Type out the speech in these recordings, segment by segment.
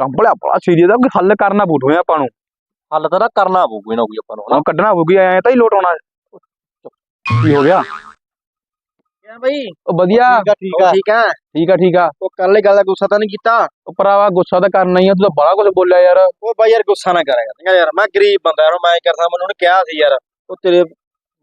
ਚੰਬਲਿਆ ਬੜਾ ਸੀਰੀਅਸ ਆ ਕੋਈ ਹੱਲ ਕਰਨਾ ਪਊ ਆਪਾਂ ਨੂੰ। ਹੱਲ ਤਾਂ ਨਾ ਕਰਨਾ ਪਊ ਕੋਈ ਨਾ ਕੋਈ ਆਪਾਂ ਨੂੰ ਹਨਾ? ਹੁਣ ਕੱਢਣਾ ਪਊਗੀ ਐ ਤਾਂ ਹੀ ਲੋਟ ਆਉਣਾ। ਕੀ ਹੋ ਗਿਆ? ਕਿਆ ਬਈ? ਉਹ ਵਧੀਆ। ਠੀਕ ਆ ਠੀਕ ਆ। ਠੀਕ ਆ? ਠੀਕ ਆ ਠੀਕ ਆ। ਉਹ ਕੱਲ ਗੱਲ ਦਾ ਗੁੱਸਾ ਤਾਂ ਨਹੀਂ ਕੀਤਾ? ਉਹ ਭਰਾਵਾ ਗੁੱਸਾ ਤਾਂ ਕਰਨਾ ਹੀ ਆ ਤੂੰ ਤਾਂ ਬੜਾ ਕੁਝ ਬੋਲਿਆ ਯਾਰ। ਉਹ ਬਾਈ ਯਾਰ ਗੁੱਸਾ ਨਾ ਕਰਿਆ ਕਰ ਯਾਰ। ਮੈਂ ਗਰੀਬ ਬੰਦਾ ਯਾਰ ਮੈਂ ਕਰਦਾ? ਮੈਨੂੰ ਉਹਨੇ ਕਿਹਾ ਸੀ ਯਾਰ ਉਹ ਤੇਰੇ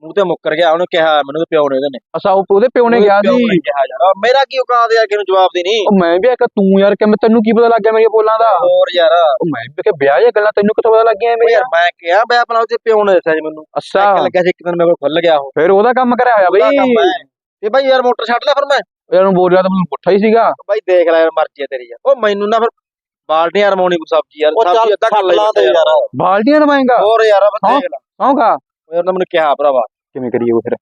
ਮੂੰਹ ਤੇ ਮੁੱਕਰ ਗਿਆ ਉਹਨੇ ਕਿਹਾ ਮੈਨੂੰ ਤੇ ਪਿਓ ਨੇ ਉਹਦੇ ਨੇ। ਅਸਾ ਉਹ ਉਹਦੇ ਪਿਓ ਨੇ ਗਿਆ ਪਿਓ ਸੀ? ਕਿਹਾ ਯਾਰ ਮੇਰਾ ਕੀ ਔਕਾਤ ਯਾਰ ਕਿਹਨੂੰ ਜਵਾਬ ਦੇਣੀ? ਉਹ ਮੈਂ ਵੀ ਇੱਕ ਤੂੰ ਯਾਰ ਕਿ ਤੈਨੂੰ ਕੀ ਪਤਾ ਲੱਗ ਗਿਆ ਮੇਰੀਆਂ ਬੋਲਾਂ ਦਾ? ਹੋਰ ਯਾਰ। ਉਹ ਮੈਂ ਵੀ ਕਿ ਵਿਆਹ ਦੀਆਂ ਗੱਲਾਂ ਤੈਨੂੰ ਕਿੱਥੋਂ ਪਤਾ ਲੱਗ ਗਿਆ ਉਹ ਯਾਰ ਮੈਂ ਕਿਹਾ ਬਈ ਆਪਣਾ ਉਹਦੇ ਪਿਓ ਨੇ ਦੱਸਿਆ ਜੀ ਮੈਨੂੰ। ਅੱਛਾ। ਇੱਕ ਲੱਗਿਆ ਸੀ ਇੱਕ ਦਿਨ ਮੇਰੇ ਕੋਲ ਖੁੱਲ ਗਿਆ ਉਹ। ਫਿਰ ਉਹਦਾ ਕੰਮ ਕਰਿਆ ਹੋਇਆ ਉਹਦਾ ਕੰਮ ਬਈ ਹੈ। ਤੇ ਬਾਈ ਯਾਰ ਮੋਟਰ ਛੱਡ ਲੈ ਫਿਰ ਮੈਂ। ਯਾਰ ਨੂੰ ਬੋਲਿਆ ਤਾਂ ਮੈਨੂੰ ਪੁੱਠਾ ਹੀ ਸੀਗਾ। ਬਾਈ ਦੇਖ ਲੈ ਯਾਰ ਮਰਜ਼ੀ ਹੈ ਤੇਰੀ ਯਾਰ। ਉਹ ਮੈਨੂੰ ਨਾ ਫਿਰ ਬਾਲਟੀਆਂ ਰਮਾਉਣੀ ਕੋਈ ਸਬਜ਼ੀ ਯਾਰ ਉਹ ਸਬਜ਼ੀ ਅੱਧਾ ਛੱਡ ਲਾ ਦੇ ਯਾਰ। ਬਾਲਟੀਆਂ ਨਵਾਏਗਾ ਹੋਰ ਯਾਰ ਹਾਂ। ਦੇਖ ਲੈ। ਸੌਂਗਾ ਯਾਰ ਉਹਨੇ ਮੈਨੂੰ ਕਿਹਾ ਭਰਾਵਾ ਕਿਵੇਂ ਕਰੀਏ ਉਹ ਫਿਰ?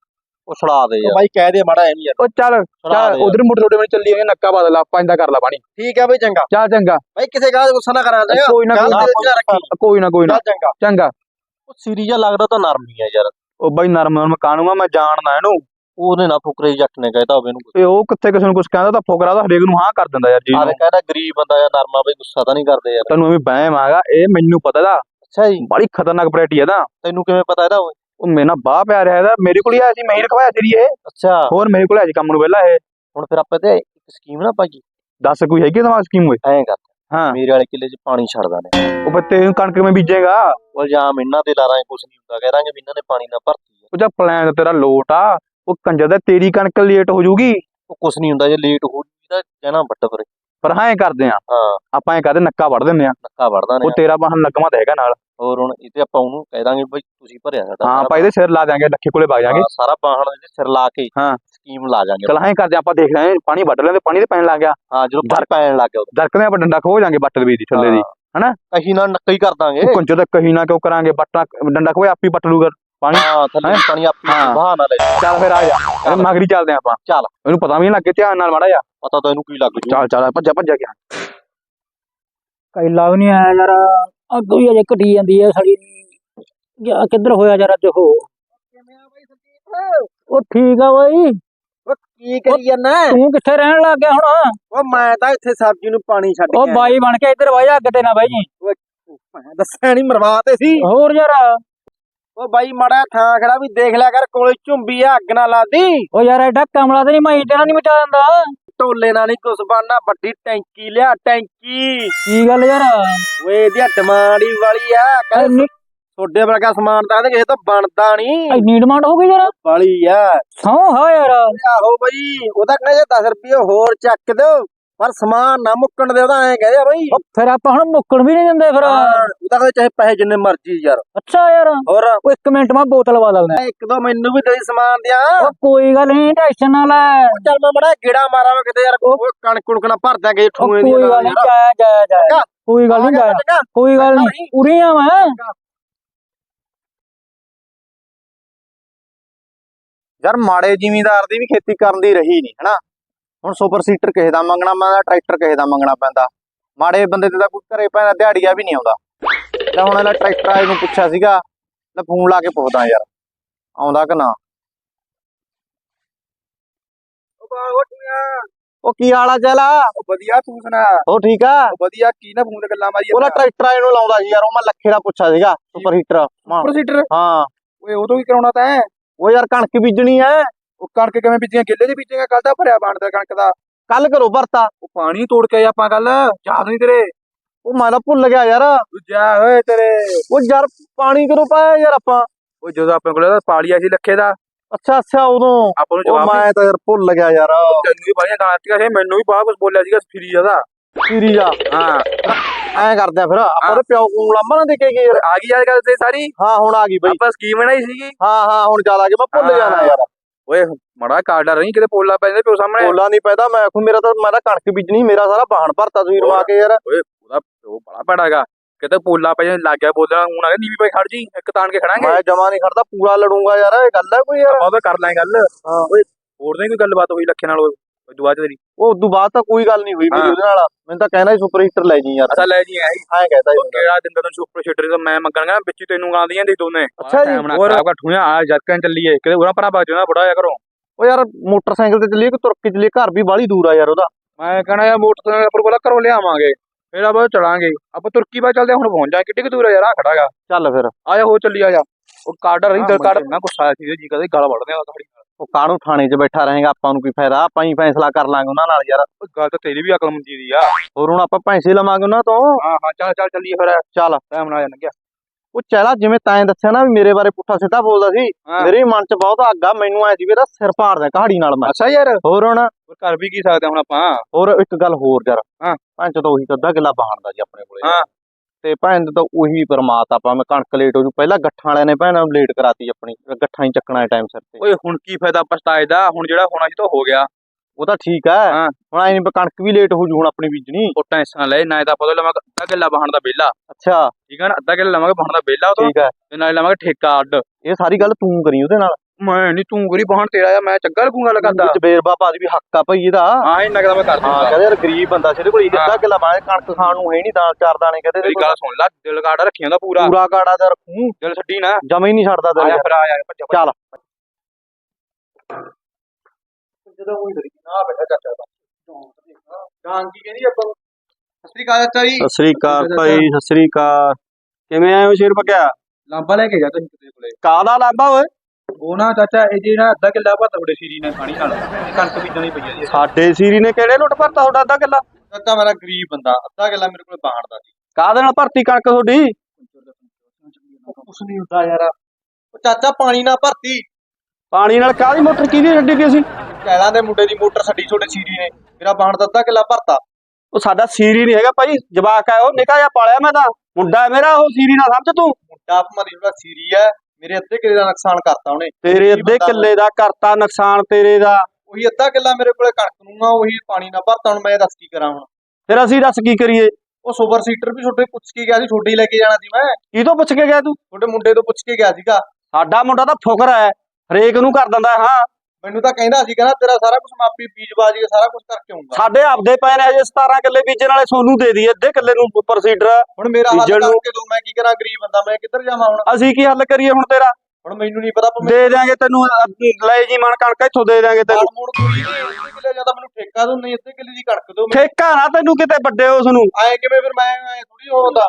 ਉਹ ਛੜਾ ਦੇ ਯਾਰ। ਬਾਈ ਕਹਿ ਦੇ ਮਾੜਾ ਐਵੇਂ ਯਾਰ। ਉਹ ਚੱਲ ਚੱਲ ਦੇ ਯਾਰ। ਉਧਰ ਮੋਟਰ ਰੋਡੇ ਵਿੱਚ ਚੱਲੀ ਜਾਂਗੇ ਨੱਕਾ ਬਦਲਾ ਪੰਜ ਦਾ ਕਰ ਲਾ ਪਾਣੀ। ਠੀਕ ਹੈ ਬਈ ਚੰਗਾ। ਚੱਲ ਚੰਗਾ। ਬਾਈ ਕਿਸੇ ਗੱਲ ਦਾ ਗੁੱਸਾ ਨਾ ਕਰਾਂ ਚੰਗਾ ਕੋਈ ਨਾ ਕੋਈ ਨਾ, ਕੋਈ ਨਾ ਨਾ। ਚੰਗਾ। ਚੰਗਾ। ਉਹ ਸਿਰੀ ਜਿਹਾ ਲੱਗਦਾ ਤਾਂ ਨਰਮ ਹੀ ਆ ਯਾਰ। ਉਹ ਬਾਈ ਨਰਮ ਨਰਮ ਕਾਨੂੰਗਾ ਮੈਂ ਜਾਣਦਾ ਇਹਨੂੰ। ਉਹਨੇ ਨਾ ਫੁਕਰੇ ਜੱਟ ਨੇ ਕਹਿਤਾ ਹੋਵੇ ਇਹਨੂੰ ਤੇ ਉਹ ਕਿੱਥੇ ਕਿਸੇ ਨੂੰ ਕੁਝ ਕਹਿੰਦਾ ਤਾਂ ਫੋਕਰਾ ਤਾਂ ਹਰੇਕ ਨੂੰ ਹਾਂ ਕਰ ਦਿੰਦਾ ਯਾਰ ਜੀ ਆਰੇ ਕਹਿੰਦਾ ਗਰੀਬ ਬੰਦਾ ਜਾਂ ਨਰਮਾ ਬਈ ਗੁੱਸਾ ਤਾਂ ਨਹੀਂ ਕਰਦੇ ਯਾਰ। ਤੈਨੂੰ ਵੀ ਬਹਿਮ ਆਗਾ ਇਹ ਮੈਨੂੰ ਪਤਾ ਦਾ। ਅੱਛਾ ਜੀ। ਬੜੀ ਖਤਰਨਾਕ ਵੈਰਾਈਟੀ ਹੈ ਨਾ ਤੈਨੂੰ ਕਿਵੇਂ ਪਤਾ ਇਹਦਾ ਓਏ? ਉਹ ਮੇਰੇ ਨਾਲ ਬਾਹ ਪਿਆ ਰਿਹਾ ਇਹਦਾ। ਮੇਰੇ ਕੋਲ ਹੀ ਆਇਆ ਸੀ ਮੈਂ ਹੀ ਰਖਵਾਇਆ ਸੀ ਇਹ। ਅੱਛਾ। ਹੋਰ ਮੇਰੇ ਕੋਲ ਆਇਆ ਸੀ ਕੰਮ ਨੂੰ ਪਹਿਲਾਂ ਇਹ। ਹੁਣ ਫਿਰ ਆਪਾਂ ਤੇ ਇੱਕ ਸਕੀਮ ਨਾ ਪਾਈ ਦੱਸ ਕੋਈ ਹੈਗੀ ਦਿਮਾਗ ਸਕੀਮ ਹੋਏ ਐਂ ਕਰ। ਹਾਂ। ਮੇਰੇ ਵਾਲੇ ਕਿੱਲੇ 'ਚ ਪਾਣੀ ਛੱਡਦਾ ਨੇ ਉਹ ਬੱਤੇ ਕਣਕ ਕਿਵੇਂ ਬੀਜੇਗਾ? ਉਹ ਇਲਜ਼ਾਮ ਇਹਨਾਂ ਤੇ ਲਾ ਰਾਂਗੇ ਕੁਝ ਨਹੀਂ ਹੁੰਦਾ। ਕਹਿ ਰਾਂਗੇ ਵੀ ਇਹਨਾਂ ਨੇ ਪਾਣੀ ਨਾ ਭਰਤੀ ਹੈ ਉਹ ਜਾਂ ਪਲਾਨ ਤੇਰਾ ਲੋਟ ਆ। ਉਹ ਕੰਜਰ ਦਾ ਤੇਰੀ ਕਣਕ ਲੇਟ ਹੋ ਜੂਗੀ ਉਹ ਕੁਝ ਨਹੀਂ ਹੁੰਦਾ ਜੇ ਲੇਟ ਹੋ ਜੂਗੀ ਤਾਂ ਕਹਿਣਾ ਵੱਟ ਪਰੇ ਪਰ ਹਾਂ ਇਹ ਕਰਦੇ ਆ। ਹਾਂ। ਆਪਾਂ ਇਹ ਕਰਦੇ ਨੱਕਾ ਵੜ ਦਿੰਦੇ ਆ। ਨੱਕਾ ਵੜਦਾ ਨੇ ਉਹ ਤੇਰਾ ਵਾਹਨ ਲੱਗਵਾ ਤਾਂ ਹੈਗਾ ਨਾਲ। ਹੋਰ ਹੁਣ ਇਹ ਤੇ ਆਪਾਂ ਉਹਨੂੰ ਕਹਿ ਦਾਂਗੇ ਬਈ ਤੁਸੀਂ ਭਰਿਆ ਸਾਡਾ ਹਾਂ ਆਪਾਂ ਇਹਦੇ ਸਿਰ ਲਾ ਦਿਆਂਗੇ ਲੱਖੇ ਕੋਲੇ ਵਗ ਜਾਾਂਗੇ ਸਾਰਾ ਬਾਹਣ ਇਹਦੇ ਸਿਰ ਲਾ ਕੇ ਹਾਂ। ਸਕੀਮ ਲਾ ਜਾਾਂਗੇ ਚਲ ਹਾਂ ਇਹ ਕਰਦੇ ਆਪਾਂ ਦੇਖ ਰਹੇ ਹਾਂ ਪਾਣੀ ਵੱਢ ਲੈਂਦੇ ਪਾਣੀ ਤੇ ਪੈਣ ਲੱਗ ਗਿਆ। ਹਾਂ ਜਦੋਂ ਪਾਣੀ ਪੈਣ ਲੱਗ ਗਿਆ ਦਰਕਦੇ ਆਪਾਂ ਡੰਡਾ ਖੋ ਜਾਾਂਗੇ ਬੱਟ ਦੇ ਵਿੱਚ ਦੀ ਥੱਲੇ ਦੀ ਹਨਾ? ਅਸੀਂ ਨਾਲ ਨੱਕਾ ਹੀ ਕਰ ਦਾਂਗੇ। ਉਹ ਕੰਜਰ ਦਾ ਕਹੀ ਨਾ ਕਿਉਂ ਕਰਾਂਗੇ ਬੱਟਾ ਡੰਡਾ ਖੋਏ ਆਪੀ ਪੱਟ ਲੂਗਾ ਪਾਣੀ। ਹਾਂ ਥੱਲੇ ਹੈਂ? ਪਾਣੀ ਆਪੇ। ਬਹਾ ਨਾ ਲੈ ਚੱਲ ਫਿਰ ਆ ਜਾ ਮਗਰੀ ਚੱਲਦੇ ਆਪਾਂ। ਚੱਲ। ਇਹਨੂੰ ਪਤਾ ਵੀ ਨਹੀਂ ਲੱਗੇ ਧਿਆਨ ਨਾਲ ਮਾੜਾ ਜਾ ਪਤਾ ਤਾਂ ਇਹਨੂੰ ਕੀ ਲੱਗ ਜੂ। ਚੱਲ ਚੱਲ ਭੱਜਾ ਭੱਜਾ ਗਿਆ ਕੈਲਾ ਵੀ ਨਹੀਂ ਆਇਆ ਯਾਰ। ਅੱਗ ਵੀ ਅਜੇ ਘਟੀ ਜਾਂਦੀ ਹੈ ਸਾਡੀ ਯਾ ਕਿੱਧਰ ਹੋਇਆ ਜਰਾ ਦੇਖੋ ਉਹ? ਠੀਕ ਆ ਬਾਈ। ਉਹ ਕੀ ਕਰੀ ਜਾਂਦਾ? ਤੂੰ ਕਿੱਥੇ ਰਹਿਣ ਲੱਗ ਗਿਆ ਹੁਣ? ਉਹ ਮੈਂ ਤਾਂ ਇੱਥੇ ਸਬਜ਼ੀ ਨੂੰ ਪਾਣੀ ਛੱਡ ਉਹ ਕੇ ਬਾਈ ਬਣ ਕੇ ਇੱਧਰ ਵਾਜਾ ਅੱਗ ਤੇ ਨਾ ਬਾਈ। ਜੀ ਆਇਆ। ਦੱਸਿਆ ਨਹੀਂ ਮਰਵਾ ਤੇ ਸੀ। ਹੋਰ ਯਾਰ। ਉਹ ਬਾਈ ਮਾੜਾ ਥਾਂ ਖੜਾ ਵੀ ਦੇਖ ਲਿਆ ਕਰ ਕੋਲੇ ਝੁੰਬੀ ਆ ਅੱਗ ਨਾ ਲਾਦੀ। ਉਹ ਯਾਰ ਐਡਾ ਕਮਲਾ ਤੇ ਨਹੀਂ ਮੈਂ ਤੇਰਾ ਨਹੀਂ ਮਿਟਾ ਦਿੰਦਾ। ਟੋਲੇ ਨਾਲ ਨਹੀਂ ਕੁਛ ਬਣਨਾ ਵੱਡੀ ਟੈਂਕੀ ਲਿਆ ਟੈਂਕੀ। ਕੀ ਗੱਲ ਯਾਰ? ਓਏ ਇਹਦੀ ਡਿਮਾਂਡ ਹੀ ਵਾਲੀ ਆ। ਕਹਿੰਦੇ ਤੁਹਾਡੇ ਵਰਗਾ ਸਮਾਨ ਤਾਂ ਇਹਦੇ ਕਿਸੇ ਤੋਂ ਬਣਦਾ ਨਹੀਂ ਇੰਨੀ ਡਿਮਾਂਡ ਹੋ ਗਈ ਯਾਰ। ਵਾਲੀ ਆ। ਸੌ ਹਾਂ ਯਾਰ। ਆਹੋ ਬਈ ਉਹਦਾ ਕਹਿੰਦੇ ਜੇ 10 ਰੁਪਏ ਹੋਰ ਚੱਕ ਦਿਓ। ਪਰ ਸਮਾਨ ਨਾ ਮੁੱਕਣ ਦੇ ਉਹਦਾ ਐਂ ਕਹਦੇ ਬਈ। ਉਹ ਫਿਰ ਆਪਾਂ ਹੁਣ ਮੁੱਕਣ ਵੀ ਨਹੀਂ ਦਿੰਦੇ ਫਿਰ। ਉਹਦਾ ਕਹਿੰਦੇ ਚਾਹੇ ਪੈਸੇ ਜਿੰਨੇ ਮਰਜ਼ੀ ਯਾਰ। ਅੱਛਾ ਯਾਰ ਹੋਰ। ਉਹ ਇੱਕ ਮਿੰਟ ਮੈਂ ਬੋਤਲ ਵਾ ਲੈਂਦਾ ਇੱਕ ਦੋ ਮੈਨੂੰ ਵੀ ਦੇ ਸਮਾਨ ਦਿਆ। ਉਹ ਕੋਈ ਗੱਲ ਨਹੀਂ ਟੈਨਸ਼ਨ ਨਾ ਲੈ। ਚੱਲ ਮੈਂ ਬੜਾ ਗੇੜਾ ਮਾਰਾਂ ਕਿਤੇ ਯਾਰ ਉਹ ਕਣਕ ਕੁਣਕ ਨਾ ਭਰ ਦਾਂਗੇ ਉਹ ਠੂਏ ਕੋਈ ਗੱਲ ਨਹੀਂ ਜਾਇਆ ਜਾਇਆ ਜਾਇਆ। ਕੋਈ ਗੱਲ ਨਹੀਂ ਜਾਇਆ। ਕੋਈ ਗੱਲ ਨਹੀਂ ਉਰੀ ਆ ਮੈਂ। ਯਾਰ ਮਾੜੇ ਜ਼ਿਮੀਂਦਾਰ ਦੀ ਵੀ ਖੇਤੀ ਕਰਨ ਦੀ ਰਹੀ ਨਹੀਂ ਹਨਾ? ਹੁਣ ਸੁਪਰ ਸੀਟਰ ਕਿਸੇ ਦਾ ਮੰਗਣਾ ਪੈਂਦਾ ਟਰੈਕਟਰ ਕਿਸੇ ਦਾ ਮੰਗਣਾ ਪੈਂਦਾ। ਮਾੜੇ ਬੰਦੇ ਤੇ ਤਾਂ ਕੋਈ ਘਰੇ ਪੈਂਦਾ ਦਿਹਾੜੀਆ ਵੀ ਨਹੀਂ ਆਉਂਦਾ। ਤੇ ਹੁਣ ਇਹਦਾ ਟਰੈਕਟਰ ਆਏ ਨੂੰ ਪੁੱਛਿਆ ਸੀਗਾ ਲੈ ਫੋਨ ਲਾ ਕੇ ਪੁੱਛਦਾ ਯਾਰ ਆਉਂਦਾ ਕਿ ਨਾ? ਉਹ ਕੀ ਹਾਲਾ ਚਲਾ ਵਧੀਆ ਤੂੰ ਸੁਣਾ? ਉਹ ਠੀਕ ਆ? ਵਧੀਆ ਕੀ ਨਾ ਫੋਨ ਤੇ ਗੱਲਾਂ ਮਾਰੀ ਉਹਦਾ ਟਰੈਕਟਰ ਆਏ ਨੂੰ ਲਾਉਂਦਾ ਸੀ ਯਾਰ ਉਹ ਮੈਂ ਲੱਖੇ ਦਾ ਪੁੱਛਿਆ ਸੀਗਾ ਸੁਪਰ ਹੀਟਰ ਹਾਂ। ਓਏ ਉਹ ਤੋਂ ਕੀ ਕਰਾਉਣਾ ਤਾਂ ਉਹ ਯਾਰ ਕਣਕ ਬੀਜਣੀ ਐ ਕਣਕ ਕਿਵੇਂ ਬੀਜੀਆਂ? ਗਿੱਲੇ ਦੀ ਬੀਜੀਆਂ ਕੱਲ ਦਾ ਭਰਿਆ ਬਣਦਾ ਕਣਕ ਦਾ। ਕੱਲ ਕਰੋ ਵਰਤਾ। ਉਹ ਪਾਣੀ ਤੋੜ ਕੇ ਆਏ ਆਪਾਂ ਕੱਲ ਯਾਦ ਨਹੀਂ ਤੇਰੇ। ਉਹ ਮੈਂ ਤਾਂ ਭੁੱਲ ਗਿਆ ਯਾਰ। ਜਾ ਓਏ ਤੇਰੇ। ਉਹ ਯਾਰ ਪਾਣੀ ਕਰੋ ਪਾਇਆ ਯਾਰ ਆਪਾਂ? ਉਹ ਜਦੋਂ ਆਪਣੇ ਕੋਲ ਪਾਲੀਆ ਸੀ ਲੱਖੇ ਦਾ। ਅੱਛਾ ਅੱਛਾ ਉਦੋਂ। ਆਪਾਂ ਨੂੰ ਜਵਾਬ ਮੈਂ ਤਾਂ ਯਾਰ ਭੁੱਲ ਗਿਆ ਯਾਰ। ਤੈਨੂੰ ਵੀ ਬਾਈਆਂ ਗਾਂਤੀਆਂ ਸੀ ਮੈਨੂੰ ਵੀ ਬਹੁਤ ਕੁਝ ਬੋਲਿਆ ਸੀਗਾ ਫਰੀ ਜ਼ਿਆਦਾ ਪੀਰੀ ਜਾ ਹਾਂ। ਐਂ ਕਰਦੇ ਆ ਫਿਰ। ਆਪਾਂ ਉਹਦੇ ਪਿਓ ਕੋਲ ਲਾਂਬਾ ਨਾ ਦੇ ਕੇ ਗਏ ਯਾਰ। ਆ ਗਈ ਯਾਦ ਗੱਲ ਤੇ ਸਾਰੀ? ਹਾਂ ਹੁਣ ਆ ਗਈ ਬਈ। ਆਪਾਂ ਸਕੀਮ ਬਣਾਈ ਸੀਗੀ। ਹਾਂ ਹਾਂ ਹੁਣ ਜ਼ਿਆਦਾ ਕਿ ਮੈਂ ਭੁੱਲ ਹਾਂ। ਜਾਣਾ ਯਾਰ। ਓਏ ਮੜਾ ਕਾਰਡਾ ਰਹੀ ਕਿਤੇ ਪੋਲਾ ਪੈ ਜਾਂਦੇ ਪਿਓ ਸਾਹਮਣੇ। ਬੋਲਾ ਨਹੀਂ ਪੈਦਾ ਮੈਂ ਆਖੂ ਮੇਰਾ ਤਾਂ ਮੈਂ ਤਾਂ ਕਣਕ ਬੀਜਣੀ ਮੇਰਾ ਸਾਰਾ ਬਾਹਣ ਭਰਤਾ ਤੁਸੀਂ ਰਵਾ ਕੇ ਯਾਰ। ਉਹਦਾ ਪਿਓ ਬੜਾ ਭੈੜਾ ਹੈਗਾ। ਕਿਤੇ ਪੋਲਾ ਪੈ ਜਾਂ ਲੱਗ ਗਿਆ ਬੋਲਣਾ ਹੁਣ ਆ ਗਿਆ ਨੀਵੀਂ ਪੈ ਖੜ ਜੀ ਇੱਕ ਤਾਣ ਕੇ ਖੜਾਂਗੇ। ਮੈਂ ਜਮਾ ਨਹੀਂ ਖੜਦਾ ਪੂਰਾ ਲੜੂੰਗਾ ਯਾਰ ਇਹ ਗੱਲ ਹੈ ਕੋਈ ਯਾਰ? ਆਪਾਂ ਕਰ ਲਾਂਗੇ ਗੱਲ। ਹਾਂ। ਓਏ ਹੋਰ ਨਹੀਂ ਕੋਈ ਗੱਲਬਾਤ ਹੋਈ ਲੱਖੇ ਨਾਲ ਓਏ। ਦੁਆ ਚ ਤੇਰੀ ਉਹ ਉਦੋਂ ਬਾਅਦ ਤਾਂ ਕੋਈ ਗੱਲ ਨਹੀਂ ਹੋਈ ਮੇਰੀ। ਉਹਦੇ ਨਾਲ। ਮੈਨੂੰ ਤਾਂ ਕਹਿੰਦਾ ਸੀ ਸੁਪਰ ਹੀਟਰ ਲੈ ਜੀ ਯਾਰ। ਅਸਾ ਲੈ ਜੀ ਆਈ ਐਂ ਕਹਿੰਦਾ ਸੀ ਉਹ ਕਿਹੜਾ ਦਿਨ ਤੈਨੂੰ ਸੁਪਰ ਸ਼ੀਟਰ ਤੋਂ ਮੈਂ ਮੰਗਣਗਾ ਵਿੱਚ ਹੀ ਤੈਨੂੰ ਗਾਂਦੀਆਂ ਦੇ ਦੋਨੇ। ਅੱਛਾ ਜੀ, ਹੋਰ ਠੂਆ ਆ ਜੱਕਾਂ ਚੱਲੀਏ ਕਿਤੇ ਉਹਨਾਂ ਪਰਾਂ ਬਾਜੂ ਨਾ ਬੜਾ ਆ ਕਰੋ। ਉਹ ਯਾਰ ਮੋਟਰਸਾਈਕਲ ਤੇ ਚੱਲੀਏ ਕਿ ਤੁਰ ਕੇ ਚੱਲੀਏ? ਘਰ ਵੀ ਬਾਹਲੀ ਦੂਰ ਆ ਯਾਰ ਉਹਦਾ। ਮੈਂ ਕਹਣਾ ਯਾਰ ਮੋਟਰਸਾਈਕਲ ਪਰ ਕੋਲ ਘਰੋਂ ਲਿਆਵਾਂਗੇ। ਫੇਰ ਆਪਾਂ ਚਲਾਂਗੇ। ਆਪਾਂ ਤੁਰਕੀ ਬਾਅਦ ਚੱਲਦੇ ਹਾਂ, ਹੁਣ ਪਹੁੰਚ ਜਾ ਕਿੱਡੀ ਕੁ ਦੂਰ ਆ ਯਾਰ ਆ ਖੜਾਗਾ ਚੱਲ ਫਿਰ। ਆ ਜਾ ਹੋ ਚੱਲੀ ਆ ਜਾ। ਉਹ ਕਾਰਡਰ ਨਹੀਂ ਦਰ ਕਾਰਡ। ਨਾ ਗੁੱਸਾ ਆਇਆ ਸੀ ਜੀ ਕਦੇ ਗਾਲ ਵੜਦੇ ਆ ਤੁਹਾਡੀ ਉਹ ਕਾਹਨੂੰ ਥਾਣੇ 'ਚ ਬੈਠਾ ਰਹੇਗਾ ਆਪਾਂ ਨੂੰ ਕੀ ਫਾਇਦਾ? ਆਪਾਂ ਹੀ ਫੈਸਲਾ ਕਰ ਲਾਂਗੇ ਉਹਨਾਂ ਨਾਲ ਯਾਰ। ਉਹ ਗੱਲ ਤਾਂ ਤੇਰੀ ਵੀ ਅਕਲ ਮੰਦੀ ਦੀ ਆ। ਹੋਰ ਹੁਣ ਆਪਾਂ ਪੈਸੇ ਲਵਾਂਗੇ ਉਹਨਾਂ ਤੋਂ। ਹਾਂ ਹਾਂ ਚੱਲ ਚੱਲ ਚੱਲੀਏ ਫਿਰ। ਚੱਲ। ਟਾਈਮ ਨਾਲ ਜਾਣ ਗਿਆ ਉਹ ਚੈਲਾ ਜਿਵੇਂ ਤੈਂ ਦੱਸਿਆ ਨਾ ਵੀ ਮੇਰੇ ਬਾਰੇ ਪੁੱਠਾ ਸਿੱਧਾ ਬੋਲਦਾ ਸੀ। ਮੇਰੇ ਮਨ 'ਚ ਬਹੁਤ ਅੱਗ ਆ ਮੈਨੂੰ ਐ ਸੀ ਵੀ ਇਹਦਾ ਸਿਰ ਪਾੜਦਾ ਕਹਾੜੀ ਨਾਲ ਮੈਂ। ਅੱਛਾ ਯਾਰ। ਹੋਰ ਹੁਣ? ਹੋਰ ਕਰ ਵੀ ਕੀ ਸਕਦੇ ਹੁਣ ਆਪਾਂ? ਹੋਰ ਇੱਕ ਗੱਲ ਹੋਰ ਯਾਰ। ਹਾਂ। ਚ ਤਾਂ ਉਹੀ ਅੱਧਾ ਕਿੱਲਾ ਬਹਾਨਦਾ ਜੀ ਆਪਣੇ ਕੋਲੇ। ਹਾਂ। ਤੇ ਭੈਣ ਦਾ ਤਾਂ ਉਹੀ ਪਰਮਾਤ ਆਪਾਂ ਮੈਂ ਕਣਕ ਲੇਟ ਹੋ ਜੂ। ਪਹਿਲਾਂ ਗੱਠਾਂ ਵਾਲਿਆਂ ਨੇ ਭੈਣ ਲੇਟ ਕਰਾਤੀ ਆਪਣੀ ਗੱਠਾਂ ਹੀ ਚੱਕਣਾ ਟਾਈਮ ਸਿਰ ਤੇ। ਓਏ ਹੁਣ ਕੀ ਫਾਇਦਾ ਪਛਤਾਏ ਦਾ? ਹੁਣ ਜਿਹੜਾ ਹੋਣਾ ਸੀ ਤਾਂ ਹੋ ਗਿਆ। ਉਹ ਤਾਂ ਠੀਕ ਹਾਂ। ਹੁਣ ਐ ਕਣਕ ਵੀ ਲੇਟ ਹੋ ਜੂ ਹੁਣ ਆਪਣੀ ਬੀਜਣੀ। ਉਹ ਟੈਨਸ਼ਨ ਲੈ ਨਾ ਤਾਂ ਪਤਾ ਲਵਾਂਗਾ ਅੱਧਾ ਕਿੱਲਾ ਬਹਾਨ ਦਾ ਵਿਹਲਾ। ਅੱਛਾ। ਠੀਕ ਹੈ ਨਾ? ਅੱਧਾ ਕਿੱਲਾ ਲਵਾਂਗੇ ਬਹਾਨ ਦਾ ਵਿਹਲਾ ਉਹ ਤੋਂ। ਠੀਕ ਹੈ। ਤੇ ਨਾਲੇ ਲਵਾਂਗੇ ਠੇਕਾ ਅੱਡ। ਇਹ ਸਾਰੀ ਗੱਲ ਤੂੰ ਕਰੀ ਉਹਦੇ ਨਾਲ। ਮੈਂ ਨਹੀਂ ਤੂੰ ਕਰੀ ਬਹਾਨ ਤੇਰਾ ਆ ਮੈਂ ਚੰਗਾ ਲੱਗੂਗਾ ਲਗਾਦਾ ਵਿੱਚ ਬੇਰਬਾ ਦੀ ਵੀ ਹੱਕ ਆ ਭਈ ਇਹਦਾ। ਹਾਂ ਇੰਨਾ ਕਦਾ ਮੈਂ ਕਰ ਹਾਂ ਕਹਿੰਦੇ ਯਾਰ ਗਰੀਬ ਬੰਦਾ ਸੀ ਇਹਦੇ ਕੋਲ ਹਾਂ। ਅੱਧਾ ਕਿੱਲਾ ਕਣਕ ਖਾਣ ਨੂੰ ਹੈ ਨਹੀਂ ਦਾਲ ਚਾਰ ਦਾਣੇ ਕਹਿੰਦੇ ਮੇਰੀ ਗੱਲ ਸੁਣ ਲੈ ਦਿਲ ਕਾੜਾ ਰੱਖੀ ਹੁੰਦਾ ਪੂਰਾ। ਪੂਰਾ ਕਾੜਾ ਦਾ ਰੱਖੂ। ਦਿਲ ਛੱਡੀ ਨਾ। ਜਮੇ ਹੀ ਨਹੀਂ ਛੱਡਦਾ ਦਿਲ। ਯਾਰ। ਫਿਰ ਆ ਜਾ ਭੱਜ ਚੱਲ। ਜਦੋਂ ਕੋਈ ਡਰੀ ਨਾ ਬੈਠਾ ਚਾਚਾ ਦਾ ਗਾਂ ਕੀ ਕਹਿੰਦੀ ਆਪਾਂ ਨੂੰ? ਸਸਰੀ ਕਾਲ ਚਾਚਾ ਜੀ। ਸਤਿ ਸ੍ਰੀ ਅਕਾਲ ਭਾਈ ਸਤਿ ਸ੍ਰੀ ਅਕਾਲ। ਕਿਵੇਂ ਆਏ ਹੋ ਸ਼ੇਰ ਪਕਿਆ? ਲਾਂਬਾ ਲੈ ਕੇ ਜਾ ਤੁਸੀਂ ਕਿਤੇ ਕੋਲੇ? ਕਾਦਾ ਲਾਂਬਾ ਓਏ? ਉਹ ਨਾ ਚਾਚਾ ਇਹ ਜੀ ਨਾ ਅੱਧਾ ਕਿੱਲਾ ਭਾ ਤੁਹਾਡੇ ਸੀਰੀ ਨੇ ਖਾਣੀ ਨਾਲ ਇਹ ਕਣਕ ਬੀਜਣੀ ਪਈ ਆ ਜੀ ਸਾਡੇ ਸੀਰੀ ਨੇ ਕਿਹੜੇ ਲੁੱਟ ਭਰਤਾ ਤੁਹਾਡਾ ਅੱਧਾ ਕਿੱਲਾ? ਚਾਚਾ ਮੇਰਾ ਗਰੀਬ ਬੰਦਾ ਅੱਧਾ ਕਿੱਲਾ ਮੇਰੇ ਕੋਲ ਬਾਹਣ ਦਾ ਸੀ। ਕਾਹਦੇ ਨਾਲ ਭਰਤੀ ਕਣਕ ਤੁਹਾਡੀ? ਕੁਛ ਨਹੀਂ ਹੁੰਦਾ ਯਾਰ। ਉਹ ਚਾਚਾ ਪਾਣੀ ਨਾ ਭਰਤੀ। ਪਾਣੀ ਨਾਲ ਕਾਹਦੀ ਮੋਟਰ ਕਿਹਦੀ ਛੱਡੀ ਦੀ ਅਸੀਂ ਕੈਲਾਂ ਦੇ ਮੁੰਡੇ ਦੀ ਮੋਟਰ ਛੱਡੀ ਛੋਟੇ ਸੀਰੀ ਨੇ। ਮੇਰਾ ਬਾਹਣ ਦਾ ਅੱਧਾ ਕਿੱਲਾ ਭਰਤਾ। ਉਹ ਸਾਡਾ ਸੀਰੀ ਨਹੀਂ ਹੈਗਾ ਭਾਈ ਜਵਾਕ ਹੈ ਉਹ ਨਿਕਾ ਜਿਹਾ ਪਾਲਿਆ ਮੈਂ ਤਾਂ। ਮੁੰਡਾ ਹੈ ਮੇਰਾ ਉਹ ਸੀਰੀ ਨਾ ਸਮਝ ਤੂੰ। ਮੁੰਡਾ ਮਾਰੀ ਜਿਹੜਾ ਸੀਰੀ ਹੈ। ਮੇਰੇ ਅੱਧੇ ਕਿੱਲੇ ਦਾ ਨੁਕਸਾਨ ਕਰਤਾ ਉਹਨੇ। ਤੇਰੇ ਅੱਧੇ ਕਿੱਲੇ ਦਾ ਕਰਤਾ ਨੁਕਸਾਨ ਤੇਰੇ ਦਾ। ਉਹੀ ਅੱਧਾ ਕਿੱਲਾ ਮੇਰੇ ਕੋਲੇ ਕਣਕ ਨੂੰ ਆ ਉਹੀ ਪਾਣੀ ਨਾ ਭਰਤਾ ਹੁਣ ਮੈਂ ਦੱਸ ਕੀ ਕਰਾਂ ਹੁਣ। ਫਿਰ ਅਸੀਂ ਦੱਸ ਕੀ ਕਰੀਏ? ਉਹ ਸੁਪਰ ਸੀਟਰ ਵੀ ਛੋਟੇ ਪੁੱਛ ਕੇ ਗਿਆ ਸੀ ਹੀ ਲੈ ਕੇ ਜਾਣਾ ਸੀ ਮੈਂ। ਕੀ ਤੋਂ ਪੁੱਛ ਕੇ ਗਿਆ ਤੂੰ? ਛੋਟੇ ਮੁੰਡੇ ਤੋਂ ਪੁੱਛ ਕੇ ਗਿਆ ਸੀਗਾ। ਸਾਡਾ ਮੁੰਡਾ ਤਾਂ ਫੁਕਰ ਹੈ ਹਰੇਕ ਨੂੰ ਕਰ ਦਿੰਦਾ ਹਾਂ। ਮੈਨੂੰ ਤਾਂ ਕਹਿੰਦਾ ਸੀ ਕਹਿੰਦਾ ਤੇਰਾ ਸਾਰਾ ਕੁਝ ਮਾਪੀ ਬੀਜ ਬਾਜ ਸਾਰਾ ਕੁਝ ਕਰਕੇ ਆਉਂਗਾ ਸਾਡੇ ਆਪਦੇ ਪਏ ਨੇ ਹਜੇ 17 ਕਿੱਲੇ ਬੀਜਣ ਵਾਲੇ ਸੋਨੂੰ ਦੇ ਦਈਏ ਅੱਧੇ ਕਿੱਲੇ ਨੂੰ ਪ੍ਰੋਸੀਡਰ ਹੁਣ ਮੇਰਾ ਹੱਲ ਕਰਕੇ ਦੋ ਮੈਂ ਕੀ ਕਰਾਂ ਗਰੀਬ ਬੰਦਾ ਮੈਂ ਕਿੱਧਰ ਜਾਵਾਂ ਹੁਣ? ਅਸੀਂ ਕੀ ਹੱਲ ਕਰੀਏ ਹੁਣ ਤੇਰਾ? ਹੁਣ ਮੈਨੂੰ ਨਹੀਂ ਪਤਾ ਦੇ ਦਿਆਂਗੇ ਤੈਨੂੰ ਲੈ ਜੀ ਮਣ ਕਣਕ ਇੱਥੋਂ ਦੇ ਦਿਆਂਗੇ ਤੈਨੂੰ। ਮੂਲ ਕੋਈ ਕਿੱਲੇ ਜਾਂ ਮੈਨੂੰ ਠੇਕਾ ਦੋ ਨਹੀਂ ਅੱਧੇ ਕਿੱਲੇ ਦੀ ਕਣਕ ਦੋ ਠੇਕਾ ਨਾ ਤੈਨੂੰ ਕਿਤੇ ਵੱਡੇ ਉਸ ਨੂੰ। ਐ ਕਿਵੇਂ ਫਿਰ ਮੈਂ ਥੋੜੀ ਹੁੰਦਾ।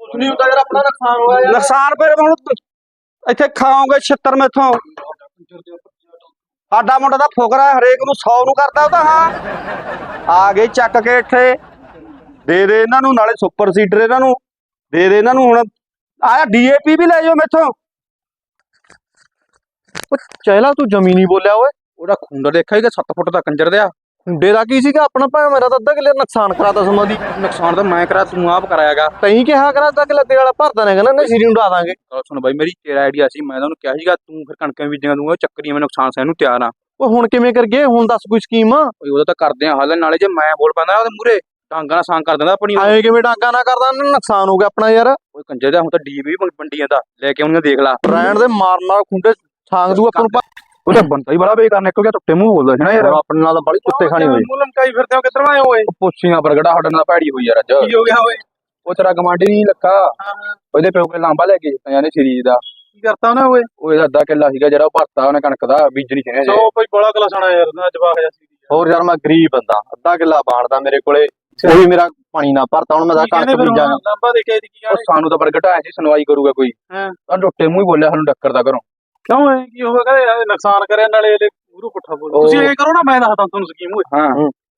ਕੁਝ ਨਹੀਂ ਹੁੰਦਾ ਯਾਰ ਆਪਣਾ ਨੁਕਸਾਨ ਹੋਇਆ ਯਾਰ। ਨੁਕਸਾਨ ਫਿਰ ਹੁਣ ਇੱਥੇ ਖਾਓਗੇ 76 ਮੈਥੋਂ। ਸਾਡਾ ਮੁੰਡਾ ਤਾਂ ਫੁਕਰਾ ਹੈ ਹਰੇਕ ਨੂੰ 100 ਨੂੰ ਕਰਦਾ ਉਹ ਤਾਂ ਹਾਂ। ਆ ਗਏ ਚੱਕ ਕੇ ਇੱਥੇ। ਦੇ ਦੇ ਇਹਨਾਂ ਨੂੰ ਨਾਲੇ ਸੁਪਰ ਸੀਡਰ ਇਹਨਾਂ ਨੂੰ। ਦੇ ਦੇ ਇਹਨਾਂ ਨੂੰ ਹੁਣ। ਆਇਆ ਡੀਏਪੀ ਵੀ ਲੈ ਜਾਓ ਮੈਥੋਂ। ਉਹ ਚਹਿਲਾ ਤੂੰ ਜ਼ਮੀਨੀ ਬੋਲਿਆ ਓਏ। ਉਹਦਾ ਖੁੰਡਾ ਦੇਖਿਆ ਕਿ 7 ਫੁੱਟ ਦਾ ਕੰਜਰ ਦਿਆ ਹੁੰਡੇ ਦਾ ਕੀ ਸੀਗਾ? ਆਪਣਾ ਭਾਵੇਂ ਮੇਰਾ ਤਾਂ ਅੱਧਾ ਕਿੱਲੇ ਨੁਕਸਾਨ ਕਰਾਤਾ ਸਮਾਂ ਦੀ। ਨੁਕਸਾਨ ਤਾਂ ਮੈਂ ਕਰਾ ਤੂੰ ਆਪ ਕਰਾਇਆਗਾ। ਤੈਂ ਕਿਹਾ ਕਰਾ ਅੱਧਾ ਕਿੱਲੇ ਤੇਰੇ ਵਾਲਾ ਭਰਦਾ ਨੇ ਕਹਿੰਦਾ ਨਾ ਸ਼ੀਰੀ ਨੂੰ ਡਾ ਦਾਂਗੇ। ਗੱਲ ਸੁਣ ਬਾਈ ਮੇਰੀ ਤੇਰਾ ਆਈਡੀਆ ਸੀ ਮੈਂ ਤੁਹਾਨੂੰ ਕਿਹਾ ਸੀਗਾ ਤੂੰ ਫਿਰ ਕਣਕਾਂ ਬੀਜਾਂ ਦੂੰਗਾ ਚੱਕਰੀ ਮੈਂ ਨੁਕਸਾਨ ਸਹਿਣ ਨੂੰ ਤਿਆਰ ਆ। ਉਹ ਹੁਣ ਕਿਵੇਂ ਕਰ ਗਏ? ਹੁਣ ਦੱਸ ਕੋਈ ਸਕੀਮ? ਓਏ ਉਹਦਾ ਤਾਂ ਕਰਦੇ ਆ ਹੱਲ ਨਾਲੇ ਜੇ ਮੈਂ ਬੋਲ ਪੈਂਦਾ ਉਹਦੇ ਮੂਰੇ ਟਾਂਗਾ ਨਾਲ ਸਾਂ ਕਰ ਦਿੰਦਾ ਆਪਣੀ ਐਵੇਂ ਕਿਵੇਂ ਡਾਂਗਾ ਨਾ ਕਰਦਾ? ਨੁਕਸਾਨ ਹੋ ਗਿਆ ਆਪਣਾ ਯਾਰ। ਓਏ ਕੰਜਰ ਦਾ ਹੁਣ ਤਾਂ ਡੀਪੀ ਵੀ ਵੰਡੀ ਜਾਂਦਾ। ਲੈ ਕੇ ਆਉਣੀਆਂ ਦੇਖ ਲਾ। ਬ੍ਰਾਂਡ ਦੇ ਮਾਰ ਮਾਰ ਖੁੰਡੇ ਛਾਂਗ ਦੂ ਆਪਾਂ ਨੂੰ ਉਹ ਤਾਂ ਬੰਦਾ ਹੀ ਬੜਾ ਬੇਕਾਰ ਨਿਕਲ ਗਿਆ ਟੁੱਟੇ ਮੂੰਹ ਬੋਲਦਾ ਸੀ ਨਾ ਯਾਰ। ਆਪਣੇ ਨਾਲ ਬੜੀ ਕੁੱਤੇ ਖਾਣੀ ਹੋਈ। ਮੂੰਹ ਲਮਕਾਈ ਫਿਰਦੇ ਹੋ ਕਿੱਧਰ ਆਏ ਓਏ? ਉਹ ਪੁੱਛੀਆਂ ਬਰਗੜਾ ਸਾਡੇ ਨਾਲ ਭੈੜੀ ਹੋਈ ਯਾਰ ਅੱਜ। ਕੀ ਹੋ ਗਿਆ ਓਏ? ਉਹ ਤੇਰਾ ਗਮਾਂਡੀ ਨਹੀਂ ਲੱਗਾ ਉਹਦੇ ਪਿਓ ਕੇ ਲਾਂਬਾ ਲੈ ਕੇ ਦਿੱਤਾ ਸੀਰੀਜ਼ ਦਾ। ਕੀ ਕਰਤਾ ਉਹਨੇ ਓਏ? ਉਹ ਇਹਦਾ ਅੱਧਾ ਕਿੱਲਾ ਸੀਗਾ ਜਿਹੜਾ ਉਹ ਭਰਤਾ ਉਹਨੇ ਕਣਕ ਦਾ ਬੀਜਣੀ ਚਾਹੀਦੀ ਸੋ ਕੋਈ ਬੜਾ ਕਲਾਸਣਾ ਯਾਰ ਨਾ ਜਵਾਬ ਹੈ ਹੋਰ ਯਾਰ ਮੈਂ ਗਰੀਬ ਬੰਦਾ ਅੱਧਾ ਕਿੱਲਾ ਬਾਣਦਾ ਮੇਰੇ ਕੋਲੇ। ਉਹੀ ਮੇਰਾ ਪਾਣੀ ਨਾ ਭਰਤਾ ਹੁਣ ਮੈਂ ਤਾਂ ਕਣਕ ਬੀਜਾਂਗਾ ਲੰਬਾ ਦੇ ਕੇ ਕੀ ਉਹ ਸਾਨੂੰ ਤਾਂ ਬਰਗੜਾ ਆਇਆ ਸੀ ਸੁਣਵਾਈ ਕਰੂਗਾ ਕੋਈ। ਹਾਂ। ਤਾਂ ਟੁੱਟੇ ਮੂੰਹ ਹੀ ਬੋਲਿਆ ਸਾਨੂੰ ਡੱਕਰ ਦਾ ਘਰੋਂ। ਕਿਉਂ ਐ? ਕੀ ਹੋਗਾ ਕਹਿੰਦੇ ਨੁਕਸਾਨ ਕਰਿਆ ਨਾਲੇ ਇਹਦੇ ਮੂਰੂ ਪੁੱਠਾ ਬੋਲ ਤੁਸੀਂ ਐ ਕਰੋ ਨਾ ਮੈਂ ਦੱਸਦਾ ਤੁਹਾਨੂੰ ਸਕੀਮ ਓਏ। ਹਾਂ।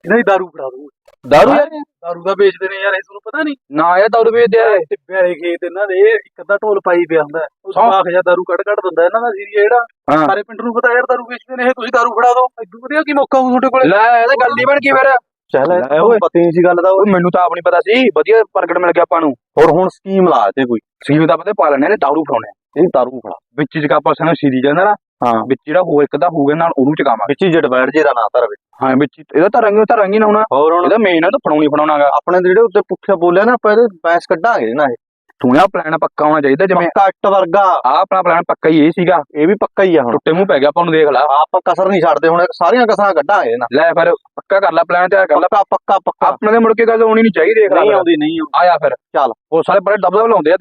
ਇਹਨਾਂ ਦੀ ਦਾਰੂ ਫੜਾ ਦੂੰ ਦਾਰੂ ਯਾਰ? ਦਾਰੂ ਦਾ ਵੇਚਦੇ ਨੇ ਯਾਰ ਇਹ ਤੁਹਾਨੂੰ ਪਤਾ ਨਹੀਂ। ਨਾ ਇਹ ਦਾਰੂ ਵੇਚਦੇ ਆ। ਤੇ ਪਿਆਰੇ ਖੇਤ ਇਹਨਾਂ ਦੇ ਇੱਕ ਅੱਧਾ ਢੋਲ ਪਾਈ ਪਿਆ ਹੁੰਦਾ। ਉਹ। ਸਾਖ ਜਾਂ ਦਾਰੂ ਕੱਢ ਕੱਢ ਦਿੰਦਾ ਇਹਨਾਂ ਦਾ ਸੀਰੀਆ ਜਿਹੜਾ। ਸਾਰੇ ਪਿੰਡ ਨੂੰ ਪਤਾ ਯਾਰ ਦਾਰੂ ਵੇਚਦੇ ਨੇ ਇਹ ਤੁਸੀਂ ਦਾਰੂ ਫੜਾ ਦਿਓ ਐਦੂ ਵਧੀਆ ਕੀ ਮੌਕਾ ਹੋ ਤੁਹਾਡੇ ਕੋਲੇ? ਲੈ ਇਹ ਤਾਂ ਗੱਲ ਹੀ ਬਣ ਗਈ ਫਿਰ। ਚੱਲ ਲੈ ਓਏ। ਪਤਾ ਨਹੀਂ ਸੀ ਗੱਲ ਦਾ ਓਏ ਮੈਨੂੰ ਤਾਂ ਆਪ ਨਹੀਂ ਪਤਾ ਸੀ ਵਧੀਆ ਪ੍ਰਗਟ ਮਿਲ ਗਿਆ ਆਪਾਂ ਨੂੰ। ਹੋਰ ਹੁਣ ਸਕੀਮ ਲਾ ਤੇ ਕੋਈ। ਸੀਮ ਦਾ ਪਤਾ ਪਾ ਲੈਣੇ ਨੇ ਦਾਰੂ ਫੜਾਉਣੇ ਇਹ ਦਾਰੂ ਫੜਾ। ਵਿੱਚ ਜਗਾ ਆਪਾਂ ਸਾਨੂੰ ਸੀਰੀ ਜਾਂਦਾ ਨਾ ਹਾਂ। ਵਿੱਚ ਜਿਹੜਾ ਹੋਰ ਇੱਕ ਦਾ ਹੋਊਗਾ ਨਾਲ ਉਹਨੂੰ ਚਕਾਵਾਂਗੇ। ਵਿੱਚ ਜਟਵੈੜ ਜੇ ਦਾ ਨਾਂ ਧਰ ਵਿੱਚ ਹਾਂ ਵਿੱਚ ਇਹਦਾ ਤਾਂ ਰੰਗ ਤਾਂ ਰੰਗ ਹੀ ਨਾ ਹੋਣਾ। ਹੋਰ ਹੁਣ? ਇਹਦਾ ਮੇਨ ਹੈ ਤਾਂ ਫੜਾਉਣੀ ਫੜਾਉਣਾਗਾ ਆਪਣੇ ਜਿਹੜੇ ਉੱਤੇ ਪੁੱਠਿਆ ਬੋਲਿਆ ਨਾ ਆਪਾਂ ਇਹਦੇ ਬੈਂਸ ਕੱਢਾਂਗੇ ਨਾ ਇਹ। ਤੂੰ ਨਾ ਪਲਾਨ ਪੱਕਾ ਹੋਣਾ ਚਾਹੀਦਾ ਜਿਵੇਂ ਪੱਕਾ ਇੱਟ ਵਰਗਾ। ਆ ਆਪਣਾ ਪਲਾਨ ਪੱਕਾ ਹੀ ਇਹ ਸੀਗਾ। ਇਹ ਵੀ ਪੱਕਾ ਹੀ ਆ ਹੁਣ। ਟੁੱਟੇ ਮੂੰਹ ਪੈ ਗਿਆ ਆਪਾਂ ਨੂੰ ਦੇਖ ਲਾ। ਆਪਾਂ ਕਸਰ ਨਹੀਂ ਛੱਡਦੇ ਹੁਣ ਸਾਰੀਆਂ ਕਸਰਾਂ ਕੱਢਾਂਗੇ ਇਹਨਾਂ ਲੈ ਫਿਰ ਪੱਕਾ ਕਰ ਲੈ ਪਲਾਨ ਤਿਆਰ ਕਰ ਲੈ। ਪੱਕਾ ਪੱਕਾ ਆਪਣੇ ਦੇ ਮੁੜ ਕੇ ਗੱਲ ਹੋਣੀ ਨਹੀਂ ਚਾਹੀਦੀ ਦੇਖ ਲੈ ਨਹੀਂ। ਆਉਂਦੀ ਨਹੀਂ ਆਇਆ ਫਿਰ। ਚੱਲ। ਉਹ ਸਾਰੇ ਬੜੇ ਦਬਦਬ ਲਾਉਂਦੇ ਆ।